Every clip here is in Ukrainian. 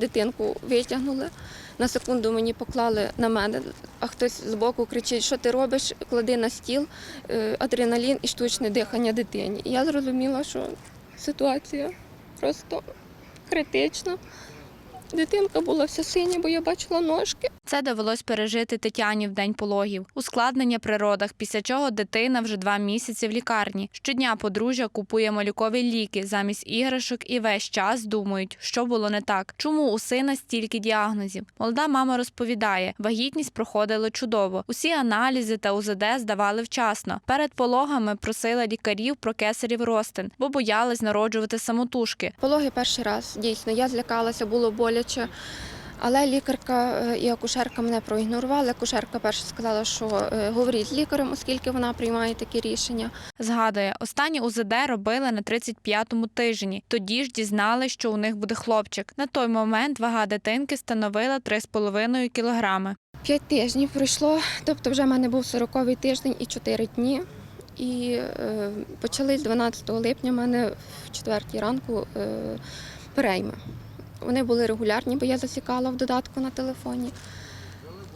дитинку витягнули. На секунду мені поклали на мене, а хтось з боку кричить, що ти робиш, клади на стіл е, адреналін і штучне дихання дитині. Я зрозуміла, що ситуація просто критична. Дитинка була вся синя, бо я бачила ножки. Це довелось пережити Тетяні в день пологів. Ускладнення при родах, після чого дитина вже два місяці в лікарні. Щодня подружжя купує малюкові ліки замість іграшок і весь час думають, що було не так. Чому у сина стільки діагнозів? Молода мама розповідає, вагітність проходила чудово. Усі аналізи та УЗД здавали вчасно. Перед пологами просила лікарів про кесарів ростин, бо боялись народжувати самотужки. Пологи перший раз, дійсно, я злякалася, було боляче. Але лікарка е, і акушерка мене проігнорували. Акушерка перша сказала, що е, говоріть з лікарем, оскільки вона приймає такі рішення. Згадує, останні УЗД робили на 35-му тижні. Тоді ж дізнали, що у них буде хлопчик. На той момент вага дитинки становила 3,5 кілограми. П'ять тижнів пройшло, тобто вже в мене був 40-й тиждень і 4 дні. І е, почались 12 липня в мене в 4 ранку е, перейми. Вони були регулярні, бо я засікала в додатку на телефоні.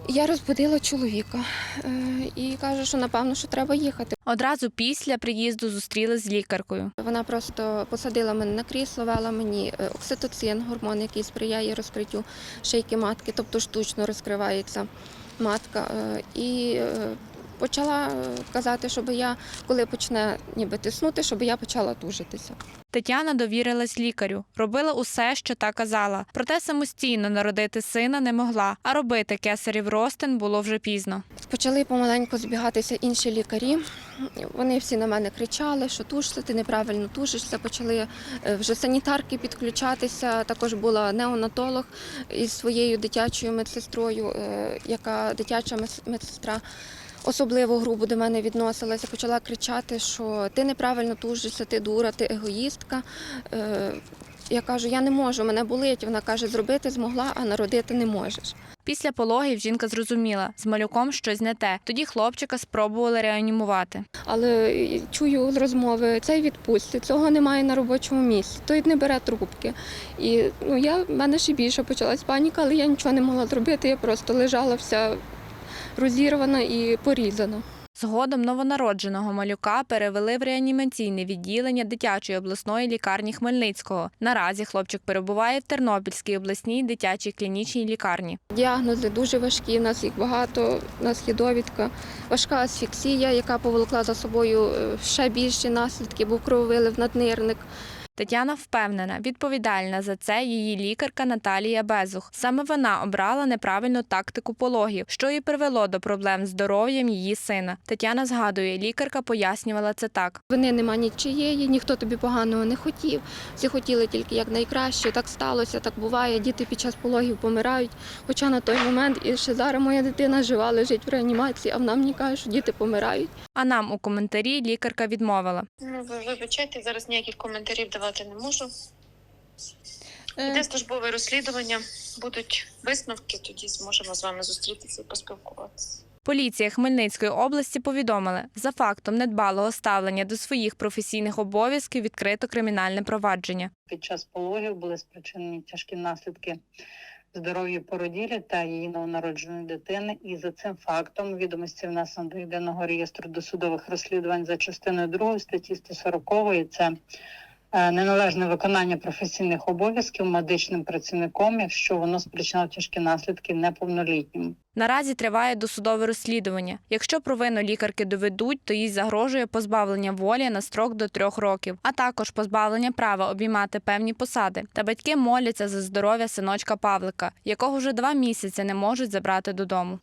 Я розбудила чоловіка е, і кажу, що напевно що треба їхати. Одразу після приїзду зустріли з лікаркою. Вона просто посадила мене на крісло, вела мені е, окситоцин, гормон, який сприяє розкриттю шийки матки, тобто штучно розкривається матка. Е, І почала е, казати, щоб я, коли почне ніби тиснути, щоб я почала тужитися. Тетяна довірилась лікарю, робила усе, що та казала. Проте самостійно народити сина не могла, а робити кесарів ростин було вже пізно. Почали помаленьку збігатися інші лікарі. Вони всі на мене кричали, що тушся, ти неправильно тушишся. Почали е, вже санітарки підключатися. Також була неонатолог із своєю дитячою медсестрою, е, яка дитяча медсестра. Особливо грубо до мене відносилася, почала кричати, що ти неправильно тужишся, ти дура, ти егоїстка. Е, Я кажу, я не можу, мене болить. Вона каже, зробити змогла, а народити не можеш. Після пологів жінка зрозуміла, з малюком щось не те. Тоді хлопчика спробували реанімувати. Але чую розмови цей відпустці, цього немає на робочому місці, той не бере трубки. І ну я в мене ще більше почалась паніка, але я нічого не могла зробити. Я просто лежала вся розірвана і порізана. Згодом новонародженого малюка перевели в реанімаційне відділення дитячої обласної лікарні Хмельницького. Наразі хлопчик перебуває в Тернопільській обласній дитячій клінічній лікарні. Діагнози дуже важкі, у нас їх багато, у нас є довідка. Важка асфіксія, яка поволокла за собою е, ще більші наслідки, був крововилив наднирник. Тетяна впевнена, відповідальна за це її лікарка Наталія Безух. Саме вона обрала неправильну тактику пологів, що і привело до проблем з здоров'ям її сина. Тетяна згадує, лікарка пояснювала це так. Вини нема нічиєї, ніхто тобі поганого не хотів. Всі хотіли тільки як найкраще. Так сталося, так буває. Діти під час пологів помирають. Хоча на той момент і ще зараз моя дитина жива, лежить в реанімації, а нам мені кажуть, що діти помирають. А нам у коментарі лікарка відмовила. Ну, ви вибачайте, зараз ніяких коментарів давати не можу. Йде службове розслідування, будуть висновки, тоді зможемо з вами зустрітися і поспілкуватися. Поліція Хмельницької області повідомила, за фактом недбалого ставлення до своїх професійних обов'язків відкрито кримінальне провадження. під час пологів були спричинені тяжкі наслідки здоров'ю породілі та її новонародженої дитини. І за цим фактом відомості внесено до єдиного реєстру досудових розслідувань за частиною 2 статті 140 це е, неналежне виконання професійних обов'язків медичним працівником, якщо воно спричинило тяжкі наслідки неповнолітнім. Наразі триває досудове розслідування. Якщо провину лікарки доведуть, то їй загрожує позбавлення волі на строк до трьох років, а також позбавлення права обіймати певні посади. Та батьки моляться за здоров'я синочка Павлика, якого вже два місяці не можуть забрати додому.